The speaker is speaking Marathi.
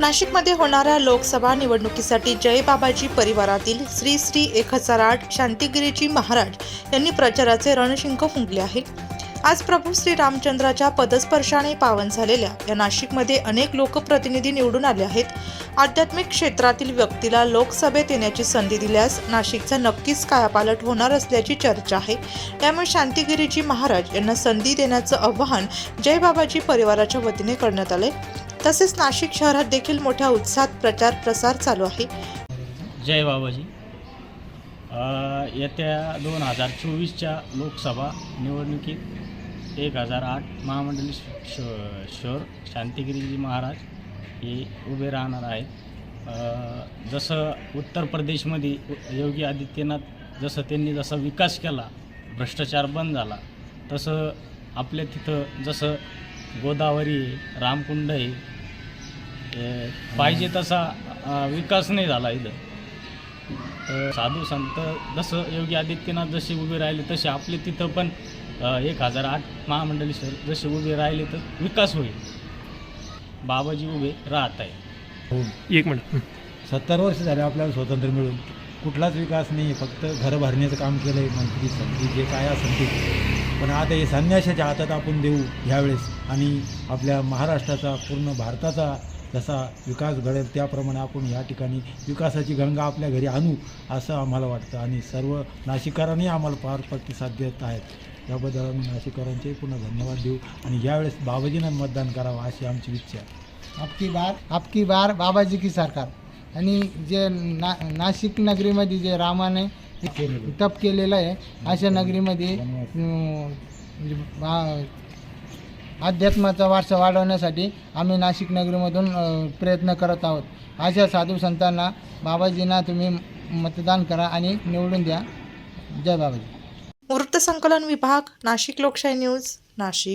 नाशिकमध्ये होणाऱ्या लोकसभा निवडणुकीसाठी जयबाबाजी परिवारातील श्री श्री एक हजार आठ शांतिगिरीजी महाराज यांनी प्रचाराचे रणशिंक फुंकले आहे. आज प्रभू श्री रामचंद्राच्या पदस्पर्शाने पावन झालेल्या या नाशिकमध्ये अनेक लोकप्रतिनिधी निवडून आले आहेत. आध्यात्मिक क्षेत्रातील व्यक्तीला लोकसभेत येण्याची संधी दिल्यास नाशिकचा नक्कीच कायापालट होणार असल्याची चर्चा आहे. त्यामुळे शांतिगिरीजी महाराज यांना संधी देण्याचं आवाहन जयबाबाजी परिवाराच्या वतीने करण्यात आले तसेच नाशिक शहरात देखील मोठ्या उत्साहात प्रचार प्रसार चालू आहे. जय बाबाजी. येत्या दोन हजार चोवीसच्या लोकसभा निवडणुकीत एक हजार आठ महामंडळी श शहर शांतिगिरीजी महाराज हे उभे राहणार आहेत. जसं उत्तर प्रदेशमध्ये योगी आदित्यनाथ जसं त्यांनी जसा विकास केला भ्रष्टाचार बंद झाला तसं आपल्या तिथं जसं गोदावरी आहे रामकुंड आहे पाहिजे तसा विकास नाही झाला इथं. तर साधू संत जसं योगी आदित्यनाथ जसे उभे राहिले तसे आपले तिथं पण एक हजार आठ महामंडळी सर जसे उभे राहिले तर विकास होईल. बाबाजी उभे राहत आहे एक मिनिट. सत्तर वर्ष झाले आपल्याला स्वातंत्र्य मिळून. कुठलाच विकास नाही फक्त घरं भरण्याचं काम केलं आहे मंत्री संत्री जे काय असेल ते. पण आता हे संन्याशाच्या हातात आपण देऊ ह्यावेळेस. आणि आपल्या महाराष्ट्राचा पूर्ण भारताचा जसा विकास घडेल त्याप्रमाणे आपण ह्या ठिकाणी विकासाची गंगा आपल्या घरी आणू असं आम्हाला वाटतं. आणि सर्व नाशिकरांनी आम्हाला फार प्रतिसाद देत आहेत. याबद्दल आम्ही नाशिकरांचे पुन्हा धन्यवाद देऊ. आणि यावेळेस बाबाजींना मतदान करावं अशी आमची इच्छा आहे. आपकी बार आपकी बार बाबाजी की सरकार. आणि जे ना नाशिक नगरीमध्ये जे रामाने तप केलेलं आहे. अशा नगरीमध्ये अध्यात्माचा वारसा वाढवण्यासाठी आम्ही नाशिक नगरीमधून प्रयत्न करत आहोत. अशा साधू संतांना बाबाजींना तुम्ही मतदान करा आणि निवडून द्या. जय बाबाजी. वृत्तसंकलन विभाग नाशिक लोकशाही न्यूज नाशिक.